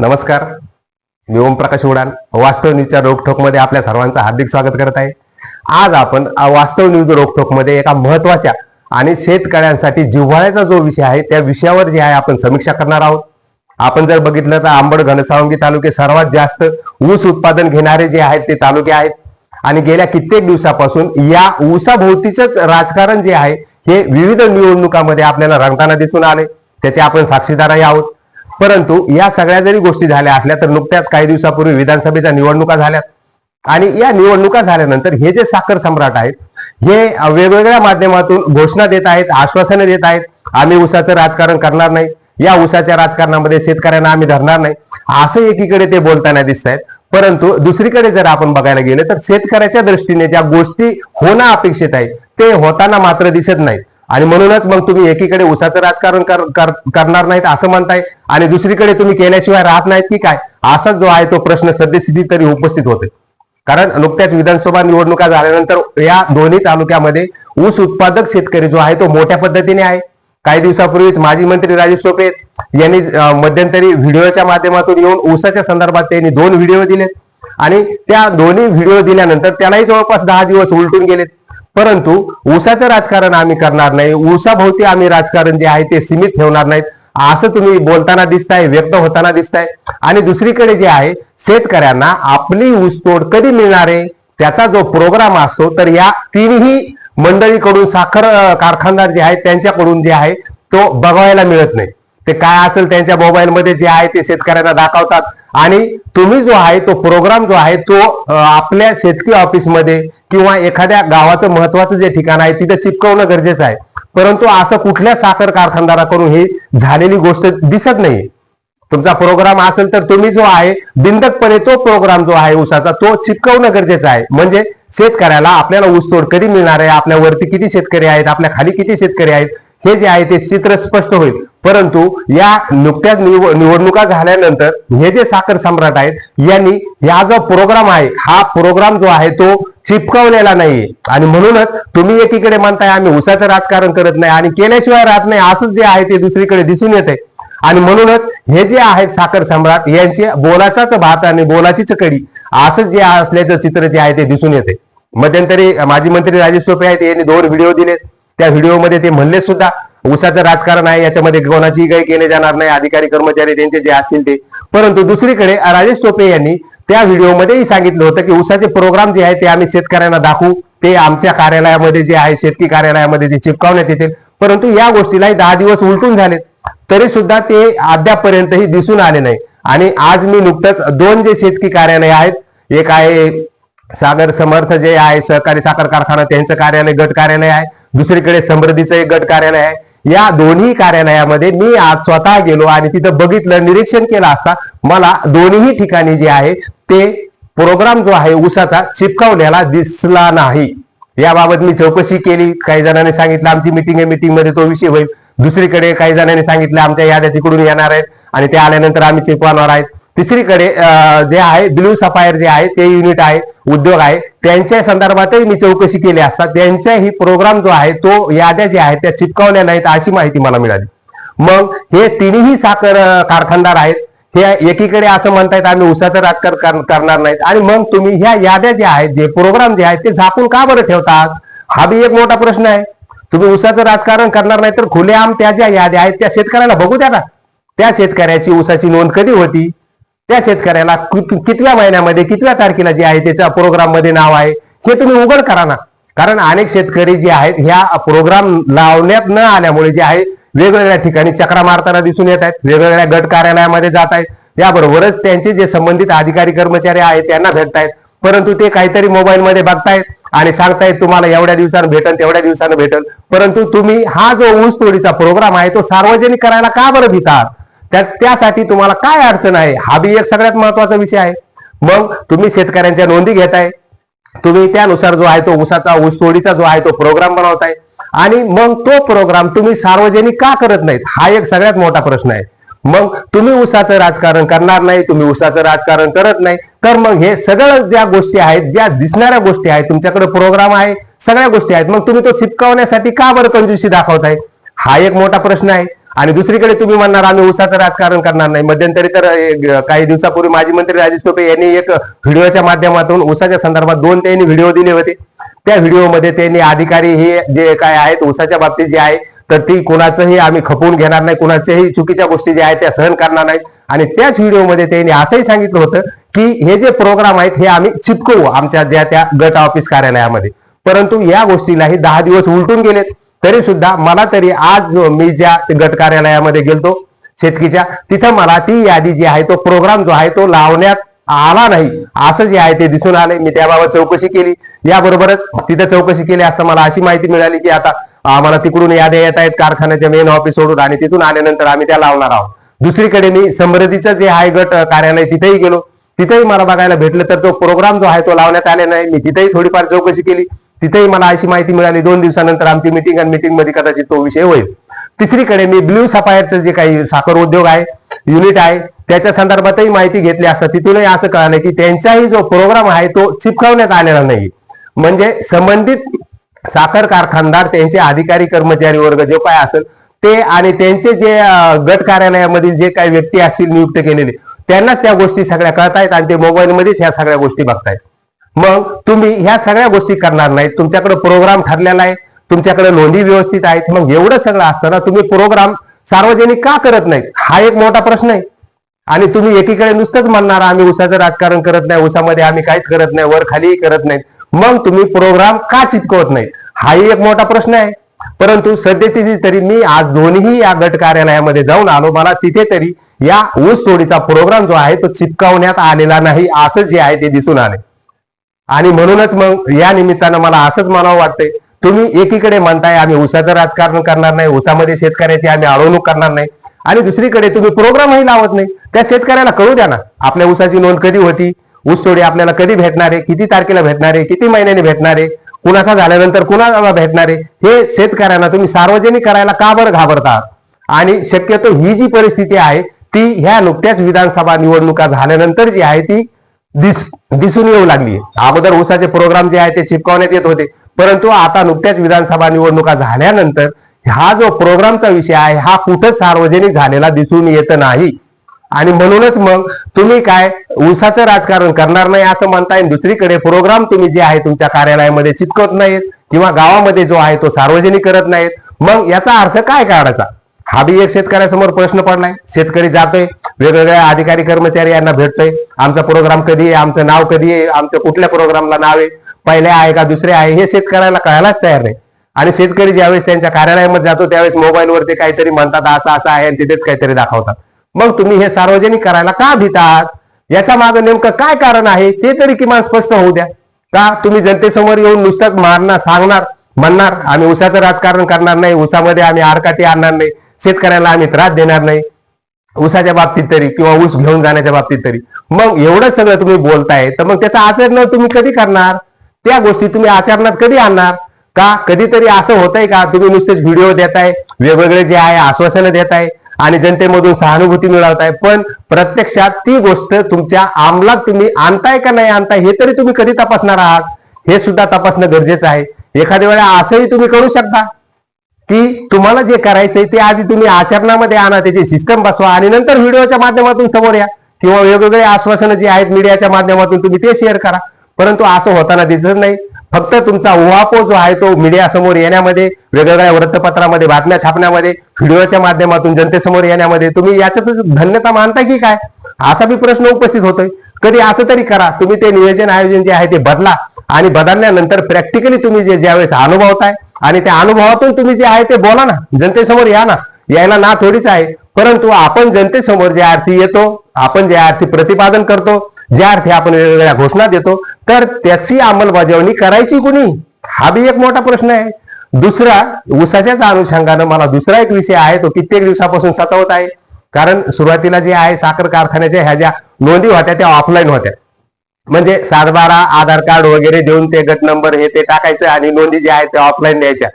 नमस्कार. मी ओमप्रकाश उडान वास्तव न्यूजच्या रोकठोकमध्ये आपल्या सर्वांचं हार्दिक स्वागत करत आहे. आज आपण वास्तव न्यूज रोकठोकमध्ये एका महत्त्वाच्या आणि शेतकऱ्यांसाठी जिव्हाळ्याचा जो विषय आहे त्या विषयावर जे आहे आपण समीक्षा करणार आहोत. आपण जर बघितलं तर आंबड घनसावंगी तालुके सर्वात जास्त ऊस उत्पादन घेणारे जे आहेत ते तालुके आहेत. आणि गेल्या कित्येक दिवसापासून या ऊसाभोवतीच राजकारण जे आहे हे विविध निवडणुकामध्ये आपल्याला रंगताना दिसून आले त्याचे आपण साक्षीदारही आहोत. परंतु या सगळ्या जरी गोष्टी झाल्या असल्या तर नुकत्याच काही दिवसापूर्वी विधानसभेच्या निवडणुका झाल्यात. आणि या निवडणुका झाल्यानंतर हे जे साखर सम्राट आहेत हे वेगवेगळ्या माध्यमातून घोषणा देत आहेत आश्वासनं देत आहेत आम्ही उसाचं राजकारण करणार नाही. या उसाच्या राजकारणामध्ये शेतकऱ्यांना आम्ही धरणार नाही. असं एकीकडे ते बोलताना दिसत आहेत परंतु दुसरीकडे जर आपण बघायला गेलं तर शेतकऱ्याच्या दृष्टीने ज्या गोष्टी होणं अपेक्षित आहे ते होताना मात्र दिसत नाहीत. आणि म्हणूनच मग तुम्ही एकीकडे उसाचं राजकारण कर- करणार नाहीत असं म्हणताय आणि दुसरीकडे तुम्ही केल्याशिवाय राहत नाहीत की काय? असाच जो आहे तो प्रश्न सद्यस्थिती तरी उपस्थित होते कारण नुकत्याच विधानसभा निवडणुका झाल्यानंतर या दोन्ही तालुक्यामध्ये ऊस उत्पादक शेतकरी जो आहे तो मोठ्या पद्धतीने आहे. काही दिवसापूर्वीच माजी मंत्री राजेश टोपे यांनी मध्यंतरी व्हिडिओच्या माध्यमातून येऊन ऊसाच्या संदर्भात त्यांनी दोन व्हिडिओ दिलेत. आणि त्या दोन्ही व्हिडिओ दिल्यानंतर त्यालाही जवळपास दहा दिवस उलटून गेलेत. परंतु ऊसाचं राजकारण आम्ही करणार नाही. ऊसाभोवती आम्ही राजकारण जे आहे ते सीमित ठेवणार नाहीत. असं तुम्ही बोलताना दिसताय व्यक्त होताना दिसताय. आणि दुसरीकडे जे आहे शेतकऱ्यांना आपली ऊसतोड कधी मिळणार आहे त्याचा जो प्रोग्राम असतो तर या तिन्ही मंडळीकडून साखर कारखानदार जे आहेत त्यांच्याकडून जे आहे तो बघायला मिळत नाही. ते काय असेल त्यांच्या मोबाईलमध्ये जे आहे ते शेतकऱ्यांना दाखवतात. आणि तुम्ही जो आहे तो प्रोग्राम जो आहे तो आपल्या शेतकी ऑफिसमध्ये किंवा एखाद्या गावाचं महत्वाचं जे ठिकाण आहे तिथं चिपकवणं गरजेचं आहे. परंतु असं कुठल्या साखर कारखानदाराकडून ही झालेली गोष्ट दिसत नाही. तुमचा प्रोग्राम असेल तर तुम्ही जो आहे बिंदकपणे तो प्रोग्राम जो आहे ऊसाचा तो चिपकवणं गरजेचं आहे. म्हणजे शेतकऱ्याला आपल्याला ऊसतोड कधी मिळणार आहे? आपल्या वरती किती शेतकरी आहेत? आपल्या खाली किती शेतकरी आहेत? हे जे आहे ते चित्र स्पष्ट होईल. परंतु या नुकत्याच निव- निवडणुका झाल्यानंतर हे जे साखर सम्राट आहेत यांनी हा जो प्रोग्राम आहे हा प्रोग्राम जो आहे तो चिपकवलेला नाहीये. आणि म्हणूनच तुम्ही एकीकडे म्हणताय आम्ही उसाचं राजकारण करत नाही आणि केल्याशिवाय राहत नाही असंच जे आहे ते दुसरीकडे दिसून येते आणि म्हणूनच हे जे आहेत साखर सम्राट यांचे बोलाचाच भात आणि बोलाचीच कडी असं जे असल्याचं चित्र जे आहे ते दिसून येते मध्यंतरी माजी मंत्री राजेश टोपे आहेत यांनी दोन व्हिडिओ दिले त्या व्हिडिओमध्ये ते म्हणले सुद्धा ऊसाचं राजकारण आहे याच्यामध्ये कोणाची काही केले जाणार नाही अधिकारी कर्मचारी त्यांचे जे असतील ते. परंतु दुसरीकडे राजेश टोपे यांनी त्या व्हिडिओमध्येही सांगितलं होतं की ऊसाचे प्रोग्राम जे आहे ते आम्ही शेतकऱ्यांना दाखवू. ते आमच्या कार्यालयामध्ये जे आहे शेतकी कार्यालयामध्ये जे चिपकावण्यात येतील परंतु या गोष्टीलाही दहा दिवस उलटून झालेत तरी सुद्धा ते अद्यापपर्यंतही दिसून आले नाही. आणि आज मी नुकतंच दोन जे शेतकी कार्यालय आहेत एक आहे सागर समर्थ जे आहे सहकारी साखर कारखाना त्यांचं कार्यालय गट कार्यालय आहे. दुसरीकडे समृद्धीचं एक गट कार्यालय आहे. या दोन्ही कार्यालयामध्ये मी आज स्वतः गेलो आणि तिथं बघितलं निरीक्षण केलं असता मला दोन्ही ठिकाणी जे आहे ते प्रोग्राम जो आहे उसाचा चिपकावलेला दिसला नाही. याबाबत मी चौकशी केली. काही जणांनी सांगितलं आमची मिटिंग आहे मिटिंगमध्ये तो विषय होईल. दुसरीकडे काही जणांनी सांगितलं आमच्या याद्या तिकडून येणार आहेत. आणि ते आल्यानंतर आम्ही चिपवणार आहेत. तिसरीकडे जे आहे ब्ल्यू सफायर जे आहे ते युनिट आहे उद्योग आहे. त्यांच्या संदर्भातही मी चौकशी केली असता त्यांच्याही प्रोग्राम जो आहे तो याद्या ज्या आहेत त्या चिपकावल्या नाहीत अशी माहिती मला मिळाली. मग हे तिन्ही साखर कारखानदार आहेत. हे एकीकडे असं म्हणतायत आम्ही उसाचं राजकारण करणार नाहीत. आणि मग तुम्ही ह्या याद्या ज्या आहेत जे प्रोग्राम जे आहेत ते झाकून का बरं ठेवतात? हा बी एक मोठा प्रश्न आहे. तुम्ही उसाचं राजकारण करणार नाही तर खुलेआम त्या ज्या याद्या आहेत त्या शेतकऱ्याला बघू द्या ना. त्या शेतकऱ्याची उसाची नोंद कधी होती? त्या शेतकऱ्याला कितव्या महिन्यामध्ये कितव्या तारखेला जे आहे त्याच्या प्रोग्राममध्ये नाव आहे हे तुम्ही उघड करा ना. कारण अनेक शेतकरी जे आहेत ह्या प्रोग्राम लावण्यात न आल्यामुळे जे आहे वेगवेगळ्या ठिकाणी चक्रा मारताना दिसून येत आहेत वेगवेगळ्या गट कार्यालयामध्ये जात आहेत. याबरोबरच त्यांचे जे संबंधित अधिकारी कर्मचारी आहेत त्यांना भेटतायत. परंतु ते काहीतरी मोबाईलमध्ये बघतायत आणि सांगतायत तुम्हाला एवढ्या दिवसानं भेटल तेवढ्या दिवसानं भेटल. परंतु तुम्ही हा जो ऊस तोडीचा प्रोग्राम आहे तो सार्वजनिक करायला का बरं भितात? त्या त्यासाठी तुम्हाला काय अडचण आहे? हा बी एक सगळ्यात महत्त्वाचा विषय आहे. मग तुम्ही शेतकऱ्यांच्या नोंदी घेताय. तुम्ही त्यानुसार जो आहे तो ऊसाचा ऊस तोडीचा जो आहे तो प्रोग्राम बनवताय. आणि मग तो प्रोग्राम तुम्ही सार्वजनिक का करत नाहीत? हा एक सगळ्यात मोठा प्रश्न आहे. मग तुम्ही उसाचं राजकारण करणार नाही तुम्ही उसाचं राजकारण करत नाही तर मग हे सगळं ज्या गोष्टी आहेत ज्या दिसणाऱ्या गोष्टी आहेत तुमच्याकडे प्रोग्राम आहे सगळ्या गोष्टी आहेत. मग तुम्ही तो चिपकावण्यासाठी का बरं कंजूसी दाखवताय? हा एक मोठा प्रश्न आहे. आणि दुसरीकडे तुम्ही म्हणणार आम्ही उसाचं राजकारण करणार नाही. मध्यंतरी तर काही दिवसापूर्वी माजी मंत्री राजेश टोपे यांनी एक व्हिडिओच्या माध्यमातून उसाच्या संदर्भात दोन त्यांनी व्हिडिओ दिले होते. त्या व्हिडिओमध्ये त्यांनी अधिकारी हे जे काय आहेत उसाच्या बाबतीत जे आहे तर ती कुणाचंही आम्ही खपवून घेणार नाही कुणाच्याही चुकीच्या गोष्टी ज्या आहेत त्या सहन करणार नाही. आणि त्याच व्हिडिओमध्ये त्यांनी असंही सांगितलं होतं की हे जे प्रोग्राम आहेत हे आम्ही चिपकवू आमच्या ज्या त्या गट ऑफिस कार्यालयामध्ये. परंतु या गोष्टीलाही दहा दिवस उलटून गेलेत. तरी सुद्धा मला तरी आज मी ज्या गट कार्यालयामध्ये गेलतो शेतकीच्या तिथं मला ती यादी जी आहे तो प्रोग्राम जो आहे तो लावण्यात आला नाही. असं जे आहे ते दिसून आले. मी त्याबाबत चौकशी केली. याबरोबरच तिथं चौकशी केली असता मला अशी माहिती मिळाली की आता आम्हाला तिकडून याद्या येत आहेत कारखान्याच्या मेन ऑफिस सोडून आणि तिथून आल्यानंतर आम्ही त्या लावणार आहोत. दुसरीकडे मी समृद्धीचं जे आहे गट कार्यालय तिथेही गेलो. तिथेही मला बघायला भेटलं तर तो प्रोग्राम जो आहे तो लावण्यात आले नाही. मी तिथेही थोडीफार चौकशी केली. तिथेही मला अशी माहिती मिळाली दोन दिवसानंतर आमची मिटिंग आणि मिटिंगमध्ये कदाचित तो विषय होईल. तिसरीकडे मी ब्ल्यू सफायरचं जे काही साखर उद्योग आहे युनिट आहे त्याच्या संदर्भातही माहिती घेतली असता तिथूनही असं कळालं की त्यांचाही जो प्रोग्राम आहे तो चिपकवण्यात आलेला नाही. म्हणजे संबंधित साखर कारखानदार त्यांचे अधिकारी कर्मचारी वर्ग जो काय असेल ते आणि त्यांचे जे गट कार्यालयामधील जे काही व्यक्ती असतील नियुक्त केलेले त्यांनाच त्या गोष्टी सगळ्या कळतायत आणि ते मोबाईलमध्येच ह्या सगळ्या गोष्टी बघतायत. मग तुम्ही ह्या सगळ्या गोष्टी करणार नाहीत. तुमच्याकडे प्रोग्राम ठरलेला आहे. तुमच्याकडे नोंदी व्यवस्थित आहेत. मग एवढं सगळं असताना तुम्ही प्रोग्राम सार्वजनिक का करत नाही हा एक मोठा प्रश्न आहे. आणि तुम्ही एकीकडे नुसतंच म्हणणार आम्ही उसाचं राजकारण करत नाही. उसामध्ये आम्ही काहीच करत नाही. वर खाली करत नाही मग तुम्ही प्रोग्राम का चिटकवत नाही हाही एक मोठा प्रश्न आहे. परंतु सध्याची तरी मी आज दोन्ही या गट कार्यालयामध्ये जाऊन आलो. मला तिथे तरी या ऊस तोडीचा प्रोग्राम जो आहे तो चिपकावण्यात आलेला नाही. असं जे आहे ते दिसून आले. आणि म्हणूनच मग या निमित्तानं मला असंच म्हणावं वाटतंय तुम्ही एकीकडे म्हणताय आम्ही उसाचं राजकारण करणार नाही उसामध्ये शेतकऱ्याची आम्ही अडवणूक करणार नाही. आणि दुसरीकडे तुम्ही प्रोग्रामही लावत नाही. त्या शेतकऱ्याला कळू द्या ना आपल्या ऊसाची नोंद कधी होती ऊस तोडी आपल्याला कधी भेटणार आहे किती तारखेला भेटणार आहे किती महिन्याने भेटणार आहे कुणाचा झाल्यानंतर कुणाला भेटणार आहे हे शेतकऱ्यांना तुम्ही सार्वजनिक करायला का बरं घाबरता? आणि शक्यतो ही जी परिस्थिती आहे ती ह्या नुकत्याच विधानसभा निवडणुका झाल्यानंतर जी आहे ती दिस दिसून येऊ लागली. अगोदर उसाचे प्रोग्राम जे आहे ते चिपकवण्यात येत होते. परंतु आता नुकत्याच विधानसभा निवडणुका झाल्यानंतर हा जो प्रोग्रामचा विषय आहे हा कुठंच सार्वजनिक झालेला दिसून येत नाही. आणि म्हणूनच मग तुम्ही काय उसाचं राजकारण करणार नाही असं म्हणताय येईल दुसरीकडे प्रोग्राम तुम्ही जे आहे तुमच्या कार्यालयामध्ये चिटकवत नाहीत किंवा गावामध्ये जो आहे तो सार्वजनिक करत नाहीत. मग याचा अर्थ काय काढायचा? हा बी एक शेतकऱ्यासमोर प्रश्न पडलाय. शेतकरी जातोय. वेगवेगळ्या अधिकारी कर्मचारी यांना भेटतोय. आमचा प्रोग्राम कधी आहे आमचं नाव कधी आहे आमचं कुठल्या प्रोग्रामला नाव आहे पहिले आहे का दुसरे आहे हे शेतकऱ्याला कळायलाच तयार नाही. आणि शेतकरी ज्यावेळेस त्यांच्या कार्यालयामध्ये जातो त्यावेळेस मोबाईलवरती काहीतरी म्हणतात असं असं आहे आणि तिथेच काहीतरी दाखवतात. मग तुम्ही हे सार्वजनिक करायला का भितात? याच्या मागं नेमकं काय कारण आहे ते तरी किमान स्पष्ट होऊ द्या. का तुम्ही जनतेसमोर येऊन नुसतं मारणार सांगणार म्हणणार आम्ही उसाचं राजकारण करणार नाही उसामध्ये आम्ही आरकाटी आणणार नाही शेतकऱ्याला आम्ही त्रास देणार नाही. ऊसाच्या बाबतीत तरी किंवा ऊस घेऊन जाण्याच्या बाबतीत तरी. मग एवढं सगळं तुम्ही बोलताय तर मग त्याचं आचरण तुम्ही कधी करणार? त्या गोष्टी तुम्ही आचरणात कधी आणणार? का? कधीतरी असं होतंय का? तुम्ही नुसतेच व्हिडिओ देताय वेगवेगळे जे आहे आश्वासनं देताय आणि जनतेमधून सहानुभूती मिळवताय. पण प्रत्यक्षात ती गोष्ट तुमच्या अंमलात तुम्ही आणताय का नाही आणताय हे तरी तुम्ही कधी तपासणार आहात? हे सुद्धा तपासणं गरजेचं आहे. एखाद्या वेळा असंही तुम्ही करू शकता. की तुम्हाला जे करायचंय ते आधी तुम्ही आचरणामध्ये आणा त्याची सिस्टम बसवा आणि नंतर व्हिडिओच्या माध्यमातून समोर या. किंवा वेगवेगळे आश्वासनं जे आहेत मीडियाच्या माध्यमातून तुम्ही ते शेअर करा. परंतु असं होताना दिसत नाही. फक्त तुमचा उहापो जो आहे तो मीडिया समोर येण्यामध्ये वेगवेगळ्या वृत्तपत्रामध्ये बातम्या छापण्यामध्ये व्हिडिओच्या माध्यमातून जनतेसमोर येण्यामध्ये तुम्ही याच्यातच धन्यता मानता की काय? असा बी प्रश्न उपस्थित होतोय. कधी असं तरी करा. तुम्ही ते नियोजन आयोजन जे आहे ते बदला आणि बदलल्यानंतर प्रॅक्टिकली तुम्ही जे ज्यावेळेस अनुभवताय आणि त्या अनुभवातून तुम्ही जे आहे ते बोला ना. जनतेसमोर या ना. यायला ना थोडीच आहे. परंतु आपण जनतेसमोर ज्या अर्थी येतो आपण ज्या अर्थी प्रतिपादन करतो ज्या अर्थी आपण वेगवेगळ्या घोषणा देतो तर त्याची अंमलबजावणी करायची कुणी? हा बी एक मोठा प्रश्न आहे. दुसरा उसाच्याच अनुषंगानं मला दुसरा एक विषय आहे तो कित्येक दिवसापासून सतावत आहे. कारण सुरुवातीला जे आहे साखर कारखान्याच्या ह्या ज्या नोंदी होत्या त्या ऑफलाईन होत्या. म्हणजे सातबारा आधार कार्ड वगैरे देऊन ते गट नंबर हे ते टाकायचं आणि नोंदी ज्या आहेत त्या ऑफलाईन द्यायच्या.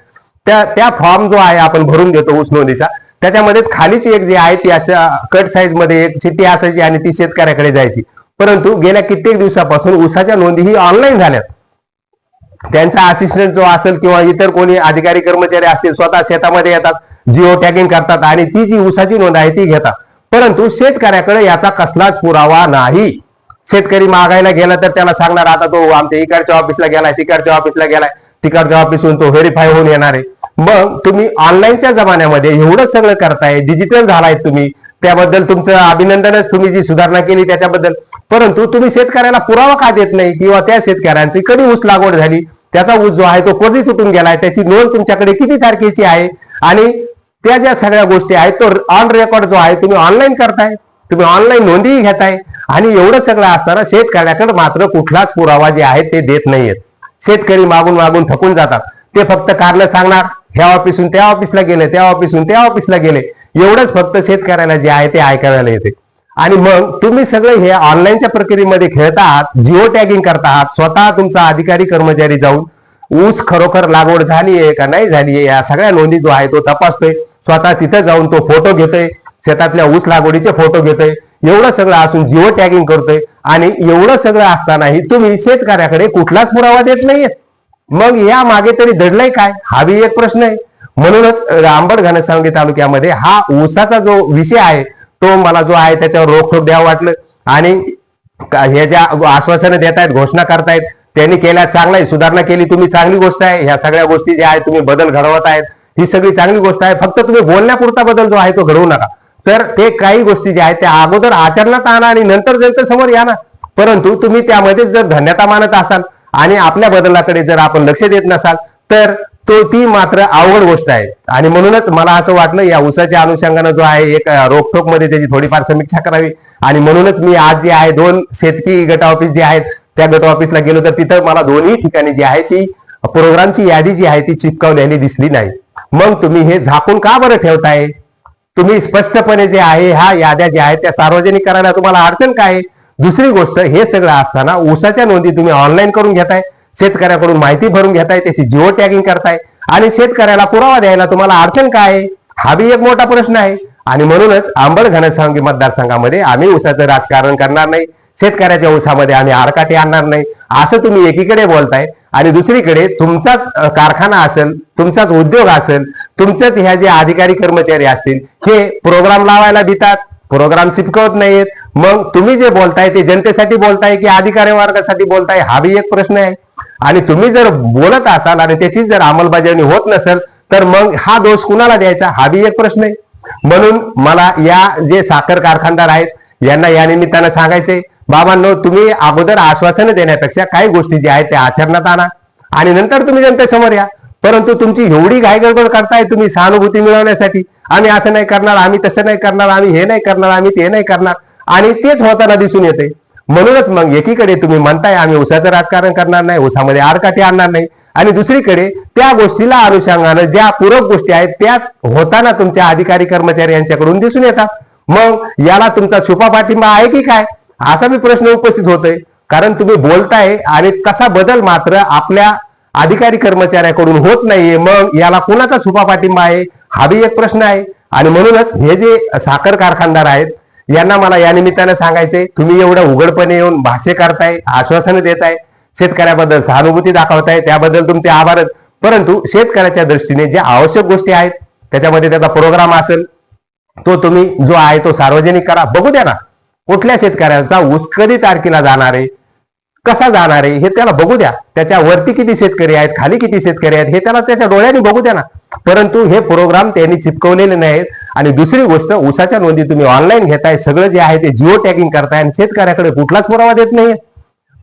त्या त्या फॉर्म जो आहे आपण भरून देतो ऊस नोंदीचा. त्याच्यामध्येच खालीच एक जी आहे ती अशा कट साईजमध्ये एक चिठ्ठी असायची आणि ती शेतकऱ्याकडे जायची. परंतु गेल्या कित्येक दिवसापासून ऊसाच्या नोंदी ही ऑनलाईन झाल्यात. त्यांचा असिस्टंट जो असेल किंवा इतर कोणी अधिकारी कर्मचारी असतील स्वतः शेतामध्ये येतात जिओ टॅगिंग करतात आणि ती जी ऊसाची नोंद आहे ती घेतात. परंतु शेतकऱ्याकडे याचा कसलाच पुरावा नाही. शेतकरी मागायला गेला तर त्याला सांगणार आता तो आमच्या इकडच्या ऑफिसला गेलाय तिकडच्या ऑफिसला गेलाय. तिकडच्या ऑफिसहून तो व्हेरीफाय होऊन येणार आहे. मग तुम्ही ऑनलाईनच्या जमान्यामध्ये एवढं सगळं करताय डिजिटल झालाय तुम्ही. त्याबद्दल तुमचं अभिनंदनच तुम्ही जी सुधारणा केली त्याच्याबद्दल. परंतु तुम्ही शेतकऱ्याला पुरावा का देत नाही? किंवा त्या शेतकऱ्यांची कधी ऊस लागवड झाली? त्याचा ऊस जो आहे तो कधी तुटून गेलाय? त्याची नोंद तुमच्याकडे किती तारखेची आहे? आणि त्या ज्या सगळ्या गोष्टी आहेत तो ऑन रेकॉर्ड जो आहे तुम्ही ऑनलाईन करताय. तुम्ही ऑनलाईन नोंदीही घेताय. आणि एवढं सगळं असताना शेतकऱ्याकडे मात्र कुठलाच पुरावा जे आहे ते देत नाहीयेत. शेतकरी मागून मागून थकून जातात. ते फक्त कारण सांगणार ह्या ऑफिसहून त्या ऑफिसला गेले त्या ऑफिसहून त्या ऑफिसला गेले. एवढंच फक्त शेतकऱ्याला जे आहे ते ऐकायला येते. आणि मग तुम्ही सगळे हे ऑनलाईनच्या प्रक्रियेमध्ये खेळता आहात जिओ टॅगिंग करता आहात स्वतः तुमचा अधिकारी कर्मचारी जाऊन ऊस खरोखर लागवड झाली आहे का नाही झाली आहे या सगळ्या नोंदी जो आहे तो तपासतोय. स्वतः तिथं जाऊन तो फोटो घेतोय. शेतातल्या ऊस लागवडीचे फोटो घेतोय. एवढं सगळं असून जिओ टॅगिंग करतोय. आणि एवढं सगळं असतानाही तुम्ही शेतकऱ्याकडे कुठलाच पुरावा देत नाहीये. मग या मागे तरी दडलंय काय? हा बी एक प्रश्न आहे. म्हणूनच आंबड घनसावंगी तालुक्यामध्ये हा ऊसाचा जो विषय आहे तो मला जो आहे त्याच्यावर रोखोक द्यावं वाटलं. आणि हे ज्या आश्वासनं देत आहेत घोषणा करतायत त्यांनी केल्या चांगला आहे. सुधारणा केली तुम्ही चांगली गोष्ट आहे. ह्या सगळ्या गोष्टी ज्या आहेत तुम्ही बदल घडवत आहेत. ही सगळी चांगली गोष्ट आहे. फक्त तुम्ही बोलण्यापुरता बदल जो आहे तो घडवू नका. तर ते काही गोष्टी ज्या आहेत त्या अगोदर आचरणात आणा आणि नंतर जनते समोर या ना. परंतु तुम्ही त्यामध्ये जर धन्यता मानत असाल आणि आपल्या बदलाकडे जर आपण लक्ष देत नसाल तर तो ती मात्र अवघड गोष्ट आहे. आणि म्हणूनच मला असं वाटलं या उसाच्या अनुषंगानं जो आहे एक रोखोकमध्ये त्याची थोडीफार समीक्षा करावी. आणि म्हणूनच मी आज जे आहे दोन शेतकी गट ऑफिस जे आहेत त्या गट ऑफिसला गेलो तर तिथं मला दोन्ही ठिकाणी जी आहे ती प्रोग्रामची यादी जी आहे ती चिपकावल्याने दिसली नाही. मग तुम्ही हे झाकून का बरं ठेवताय? तुम्ही स्पष्टपणे जे आहे ह्या याद्या ज्या आहेत त्या सार्वजनिक करायला तुम्हाला अडचण काय आहे? दुसरी गोष्ट हे सगळं असताना ऊसाच्या नोंदी तुम्ही ऑनलाईन करून घेताय. शेतकऱ्याकडून माहिती भरून घेताय त्याची जिओ टॅगिंग करताय. आणि शेतकऱ्याला पुरावा द्यायला तुम्हाला अडचण काय आहे? हा बी एक मोठा प्रश्न आहे. आणि म्हणूनच आंबड घनसावंगी मतदारसंघामध्ये आम्ही ऊसाचं राजकारण करणार नाही. शेतकऱ्याच्या ऊसामध्ये आम्ही आडकाठी आणणार नाही. असं तुम्ही एकीकडे बोलताय. आणि दुसरीकडे तुमचाच कारखाना असेल तुमचाच उद्योग असेल तुमचेच ह्या जे अधिकारी कर्मचारी असतील हे प्रोग्राम लावायला देतात. प्रोग्राम चिपकवत नाहीत मग तुम्ही जे बोलताय ते जनतेसाठी बोलताय की अधिकारी वर्गासाठी बोलताय हा बी एक प्रश्न आहे. आणि तुम्ही जर बोलत असाल आणि त्याची जर अंमलबजावणी होत नसेल तर मग हा दोष कुणाला द्यायचा? हा बी एक प्रश्न आहे. म्हणून मला या जे साखर कारखानदार आहेत यांना या निमित्तानं सांगायचंय बाबांनो तुम्ही अगोदर आश्वासनं देण्यापेक्षा काही गोष्टी ज्या आहेत त्या आचरणात आणा. आणि नंतर तुम्ही जनतेसमोर या. परंतु तुमची एवढी घाईगडबड करताय तुम्ही सहानुभूती मिळवण्यासाठी. आम्ही असं नाही करणार आम्ही तसं नाही करणार आम्ही हे नाही करणार आम्ही ते नाही करणार. आणि तेच होताना दिसून येते. म्हणूनच मग एकीकडे तुम्ही म्हणताय आम्ही उसाचं राजकारण करणार नाही उसामध्ये आडकाठी आणणार नाही. आणि दुसरीकडे त्या गोष्टीला अनुषंगानं ज्या पूरक गोष्टी आहेत त्याच होताना तुमच्या अधिकारी कर्मचारी यांच्याकडून दिसून येतात. मग याला तुमचा छुपा पाठिंबा आहे की काय? असा मी प्रश्न उपस्थित होतोय. कारण तुम्ही बोलताय आणि कसा बदल मात्र आपल्या अधिकारी कर्मचाऱ्याकडून होत नाहीये मग याला कुणाचा छुपा पाठिंबा आहे? हा बी एक प्रश्न आहे. आणि म्हणूनच हे जे साखर कारखानदार आहेत यांना मला या निमित्तानं सांगायचंय तुम्ही एवढं उघडपणे येऊन भाष्य करताय आश्वासनं देताय शेतकऱ्याबद्दल सहानुभूती दाखवताय त्याबद्दल तुमचे आभार परंतु शेतकऱ्याच्या दृष्टीने ज्या आवश्यक गोष्टी आहेत त्याच्यामध्ये त्याचा प्रोग्राम असेल तो तुम्ही जो आहे तो सार्वजनिक करा. बघू द्या ना कुठल्या शेतकऱ्यांचा ऊस कधी तारखेला जाणार आहे? कसा जाणार आहे हे त्याला बघू द्या. त्याच्या वरती किती शेतकरी आहेत खाली किती शेतकरी आहेत हे त्याला त्याच्या डोळ्याने बघू द्या ना. परंतु हे प्रोग्राम त्यांनी चिपकवलेले नाहीत. आणि दुसरी गोष्ट उसाच्या नोंदी तुम्ही ऑनलाईन घेताय सगळं जे आहे ते जिओ टॅगिंग करताय आणि शेतकऱ्याकडे कुठलाच पुरावा देत नाहीये.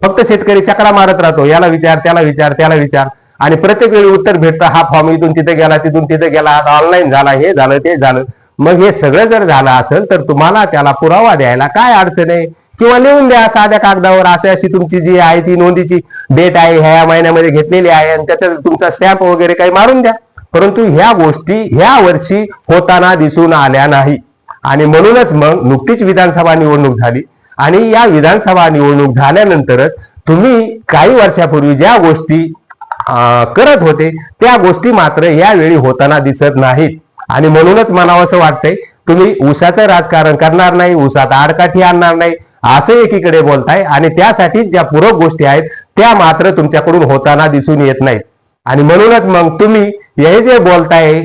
फक्त शेतकरी चक्रा मारत राहतो. याला विचार त्याला विचार त्याला विचार. आणि प्रत्येक वेळी उत्तर भेटतं हा फॉर्म इथून तिथे गेला तिथून तिथे गेला आता ऑनलाईन झाला हे झालं ते झालं. मग हे सगळं जर झालं असेल तर तुम्हाला त्याला पुरावा द्यायला काय अडचण आहे? किंवा लिहून द्या साध्या कागदावर अशी अशी तुमची जी आहे ती नोंदीची डेट आहे ह्या महिन्यामध्ये घेतलेली आहे आणि त्याच्यात तुमचा स्टॅम्प वगैरे काही मारून द्या. परंतु ह्या गोष्टी ह्या वर्षी होताना दिसून आल्या नाही. आणि म्हणूनच मग नुकतीच विधानसभा निवडणूक झाली. आणि या विधानसभा निवडणूक झाल्यानंतरच तुम्ही काही वर्षापूर्वी ज्या गोष्टी करत होते त्या गोष्टी मात्र यावेळी होताना दिसत नाहीत. आणि म्हणूनच मला असं वाटतंय तुम्ही उसाचं राजकारण करणार नाही उसात आडकाठी आणणार नाही असं एकीकडे बोलताय आणि त्यासाठी ज्या पूरक गोष्टी आहेत त्या मात्र तुमच्याकडून होताना दिसून येत नाहीत. आणि म्हणूनच मग तुम्ही हे जे बोलताय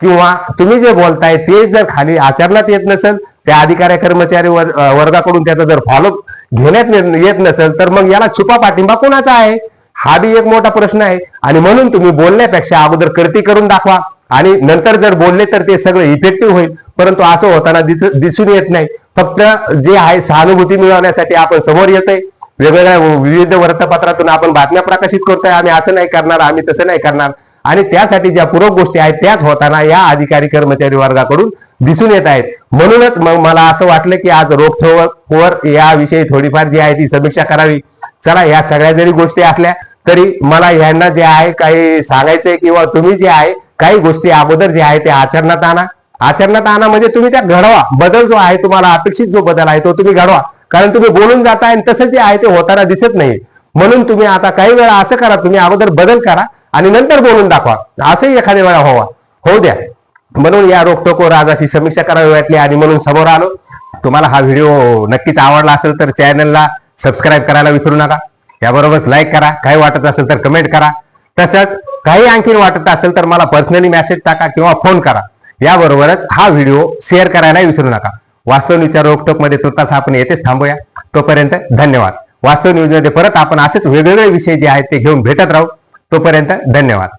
किंवा तुम्ही जे बोलताय ते जर खाली आचरणात येत नसेल त्या अधिकारी कर्मचारी वर- वर्गाकडून त्याचा जर फॉलो घेण्यात येत नसेल तर मग याला छुपा पाठिंबा कोणाचा आहे? हा बी एक मोठा प्रश्न आहे. आणि म्हणून तुम्ही बोलण्यापेक्षा अगोदर कृती करून दाखवा. आणि नंतर जर बोलले तर ते सगळं इफेक्टिव्ह होईल. परंतु असं होताना दिस- दिसून येत नाही. फक्त जे आहे सहानुभूती मिळवण्यासाठी आपण समोर येतोय. वेगवेगळ्या विविध वृत्तपत्रातून आपण बातम्या प्रकाशित करतोय. आम्ही असं नाही करणार आम्ही तसं नाही करणार. आणि त्यासाठी ज्या पूरक गोष्टी आहेत त्याच होताना या अधिकारी कर्मचारी वर्गाकडून दिसून येत आहेत. म्हणूनच मग मला असं वाटलं की आज रोखोवर याविषयी थोडीफार जी आहे ती समीक्षा करावी. चला या सगळ्या जरी गोष्टी असल्या तरी मला यांना जे आहे काही सांगायचंय किंवा तुम्ही जे आहे काही गोष्टी अगोदर जे आहे ते आचरणात आणा. आचरणात आणा म्हणजे तुम्ही त्या घडवा. बदल जो आहे तुम्हाला अपेक्षित जो बदल आहे तो तुम्ही घडवा. कारण तुम्ही बोलून जाताय आणि तसं जे आहे ते होताना दिसत नाही. म्हणून तुम्ही आता काही वेळा असं करा तुम्ही अगोदर बदल करा आणि नंतर बोलून दाखवा. असंही एखाद्या वेळा व्हावा. होऊ द्या. म्हणून या रोखटोको आज समीक्षा करावी वाटली आणि म्हणून समोर आलो. तुम्हाला हा व्हिडिओ नक्कीच आवडला असेल तर चॅनलला सबस्क्राईब करायला विसरू नका. याबरोबरच लाईक करा. काही वाटत असेल तर कमेंट करा. तसंच काही आणखीन वाटत असेल तर मला पर्सनली मेसेज टाका किंवा फोन करा. याबरोबरच हा व्हिडिओ शेअर करायला विसरू नका. वास्तव विचार रोखटोक तुर्तास आपण येथेच थांबूया. तोपर्यंत धन्यवाद. वास्तव न्यूजमध्ये परत आपण असेच वेगवेगळे विषय जे आहेत ते घेऊन भेटत राहू. तोपर्यंत धन्यवाद.